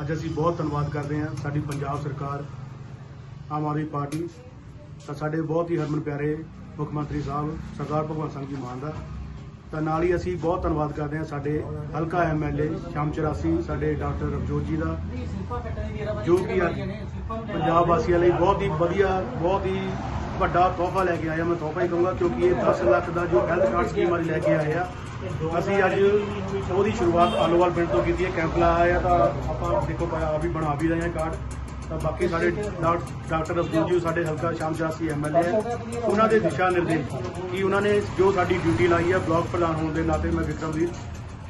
ਅੱਜ ਅਸੀਂ ਬਹੁਤ ਧੰਨਵਾਦ ਕਰਦੇ ਹਾਂ ਸਾਡੀ ਪੰਜਾਬ ਸਰਕਾਰ, ਆਮ ਆਦਮੀ ਪਾਰਟੀ ਤਾਂ ਸਾਡੇ ਬਹੁਤ ਹੀ ਹਰਮਨ ਪਿਆਰੇ ਮੁੱਖ ਮੰਤਰੀ ਸਾਹਿਬ, ਸਰਦਾਰ ਭਗਵੰਤ ਸਿੰਘ ਜੀ ਮਾਨ ਦਾ। ਤਾਂ ਨਾਲ ਹੀ ਅਸੀਂ ਬਹੁਤ ਧੰਨਵਾਦ ਕਰਦੇ ਹਾਂ ਸਾਡੇ ਹਲਕਾ ਐਮਐਲਏ ਸ਼ਾਮ 84 ਸਾਡੇ ਡਾਕਟਰ ਰਵਜੋਤ ਜੀ ਦਾ, ਜੋ ਕਿ ਅੱਜ ਪੰਜਾਬ ਵਾਸੀਆਂ ਲਈ ਬਹੁਤ ਹੀ ਵਧੀਆ, ਬਹੁਤ ਹੀ ਵੱਡਾ ਤੋਹਫਾ ਲੈ ਕੇ ਆਇਆ। ਮੈਂ ਤੋਹਫਾ ਹੀ ਕਹੂੰਗਾ ਕਿਉਂਕਿ ਇਹ 10 ਲੱਖ ਦਾ ਜੋ ਹੈਲਥ ਕਾਰਡ ਸਕੀਮ ਅੱਜ ਲੈ ਕੇ ਆਏ ਆ ਅਸੀਂ ਅੱਜ ਉਹਦੀ ਸ਼ੁਰੂਆਤ ਆਲੋਵਾਲ ਪਿੰਡ ਤੋਂ ਕੀਤੀ ਹੈ। ਕੈਂਪ ਲਾਇਆ ਆ ਤਾਂ ਆਪਾਂ ਦੇਖੋ ਆ ਵੀ ਬਣਾ ਵੀ ਰਹੇ ਹਾਂ ਕਾਰਡ। ਤਾਂ ਬਾਕੀ ਸਾਡੇ ਡਾਕ- ਡਾਕਟਰ ਅਬਦੁਲ ਜੀ, ਸਾਡੇ ਹਲਕਾ ਸ਼ਾਮ ਚਾਸੀ ਐਮਐਲਏ ਹੈ। ਉਹਨਾਂ ਦੇ ਦਿਸ਼ਾ ਨਿਰਦੇਸ਼ ਕਿ ਉਹਨਾਂ ਨੇ ਜੋ ਸਾਡੀ ਡਿਊਟੀ ਲਾਈ ਹੈ ਬਲਾਕ ਪ੍ਰਧਾਨ ਹੋਣ ਦੇ ਨਾਤੇ, ਮੈਂ ਵਿਕਰਮਵੀਰ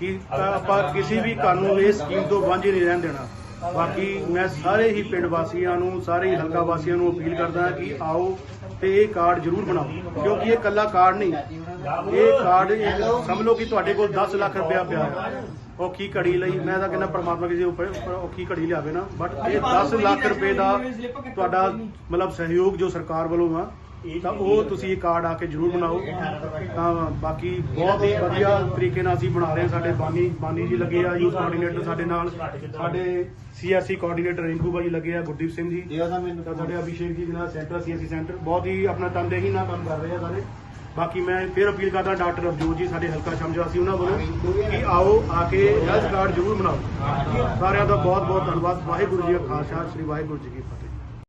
ਕਿ ਆਪਾਂ ਕਿਸੇ ਵੀ ਕਾਨੂੰਨ ਇਸ ਸਕੀਮ ਤੋਂ ਵਾਂਝੇ ਨਹੀਂ ਰਹਿਣ ਦੇਣਾ। ਬਾਕੀ ਮੈਂ ਸਾਰੇ ਹੀ ਪਿੰਡ ਵਾਸੀਆਂ ਨੂੰ, ਸਾਰੇ ਹੀ ਹਲਕਾ ਵਾਸੀਆਂ ਨੂੰ ਅਪੀਲ ਕਰਦਾ ਹਾਂ ਕਿ ਆਓ ਤੇ ਇਹ ਕਾਰਡ ਜ਼ਰੂਰ ਬਣਾਓ, ਕਿਉਂਕਿ ਇਹ ਕੱਲਾ ਕਾਰਡ ਨਹੀਂ, ਇਹ ਕਾਰਡ ਇੱਕ ਸਮਝ ਲਓ ਕਿ ਤੁਹਾਡੇ ਕੋਲ 10 ਲੱਖ ਰੁਪਇਆ ਪਿਆ ਹੈ। ਔਖੀ ਘੜੀ ਲਈ, ਮੈਂ ਤਾਂ ਕਹਿੰਦਾ ਪ੍ਰਮਾਤਮਾ ਕਿਸੇ ਉੱਪਰ ਔਖੀ ਘੜੀ ਲਿਆਵੇ ਨਾ ਬਟ ਇਹ 10 ਲੱਖ ਰੁਪਏ ਦਾ ਤੁਹਾਡਾ ਮਤਲਬ ਸਹਿਯੋਗ ਜੋ ਸਰਕਾਰ ਵੱਲੋਂ ਆ ਤਾਂ ਉਹ ਤੁਸੀਂ ਇਹ ਕਾਰਡ ਆ ਕੇ ਜ਼ਰੂਰ ਬਣਾਓ। ਤਾਂ ਬਾਕੀ ਬਹੁਤ ਹੀ ਵਧੀਆ ਤਰੀਕੇ ਨਾਲ ਅਸੀਂ ਬਣਾ ਰਹੇ ਹਾਂ ਸਾਡੇ ਬਾਨੀ ਬਾਨੀ ਜੀ ਲੱਗੇ ਆ ਯੂਥ ਕੋਆਰਡੀਨੇਟਰ ਸਾਡੇ ਨਾਲ। ਸਾਡੇ ਸੀਆਰਸੀ ਕੋਆਰਡੀਨੇਟਰ ਰਿੰਕੂ ਭਾਈ ਲੱਗੇ ਆ ਗੁਰਦੀਪ ਸਿੰਘ ਜੀ। ਤਾਂ ਸਾਡੇ ਅਭਿਸ਼ੇਕ ਜੀ ਜਿਹੜਾ ਸੈਂਟਰ ਸੀਐਸਸੀ ਸੈਂਟਰ ਬਹੁਤ ਹੀ ਆਪਣਾ ਤਨਦੇਹੀ ਨਾਲ ਕੰਮ ਕਰ ਰਹੇ ਆ ਸਾਰੇ। ਬਾਕੀ ਮੈਂ ਫਿਰ ਅਪੀਲ ਕਰਦਾ ਡਾਕਟਰ ਅਬਜੋਤ ਜੀ ਸਾਡੇ ਹਲਕਾ ਸ਼ਮਜਾ ਸੀ ਉਹਨਾਂ ਵੱਲੋਂ ਕਿ ਆਓ ਆ ਕੇ ਹੈਲਥ ਕਾਰਡ ਜ਼ਰੂਰ ਬਣਾਓ। ਸਾਰਿਆਂ ਦਾ ਬਹੁਤ ਬਹੁਤ ਧੰਨਵਾਦ। ਵਾਹਿਗੁਰੂ ਜੀ ਕਾ ਖਾਲਸਾ ਸ੍ਰੀ ਵਾਹਿਗੁਰੂ ਜੀ ਕੀ ਫਤਿਹ।